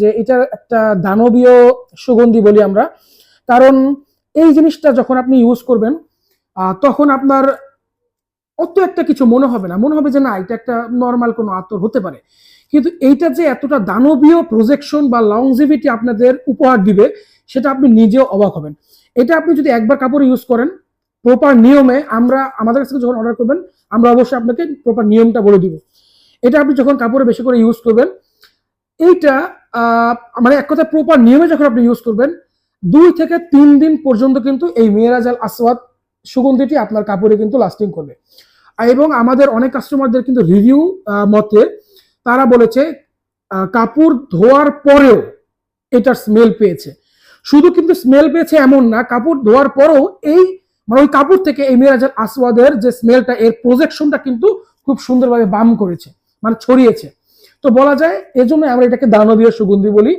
যে এটা একটা দানবীয় সুগন্ধি বলি আমরা। কারণ এই জিনিসটা যখন আপনি ইউজ করবেন তখন আপনার অত একটা কিছু মনে হবে না। মনে হবে যে না, এটা একটা নর্মাল কোনো আতর হতে পারে। কিন্তু এইটা যে এতটা দানবীয় প্রজেকশন বা লংজিভিটি আপনাদের উপহার দিবে, সেটা আপনি নিজেও অবাক হবেন। এটা আপনি যদি একবার কাপড় ইউজ করেন প্রপার নিয়মে আমরা, আমাদের কাছ যখন অর্ডার করবেন, আমরা অবশ্যই আপনাকে প্রপার নিয়মটা বলে দিব। এটা আপনি যখন কাপড়ে বেশি করে ইউজ করবেন, এইটা মানে এক কথা প্রপার নিয়মে যখন আপনি ইউজ করবেন, দুই থেকে তিন দিন পর্যন্ত কিন্তু এই মেয়েরাজ আল আসওয়াদ সুগন্ধিটি আপনার কাপড়ে কিন্তু লাস্টিং করবে। এবং আমাদের অনেক কাস্টমারদের কিন্তু রিভিউ মতে তারা বলেছে কাপড় ধোয়ার পরেও এটার স্মেল পেয়েছে। শুধু কিন্তু স্মেল পেয়েছে এমন না, কাপড় ধোয়ার পরেও এই মানে ওই কাপড় থেকে এই মেয়েরাজ আল আসওয়াদের যে স্মেলটা এর প্রজেকশনটা কিন্তু খুব সুন্দরভাবে বাম করেছে মানে ছড়িয়েছে। তো বলা যায় এজন্য আমরা এটাকে দানবীয় সুগন্ধি বলি।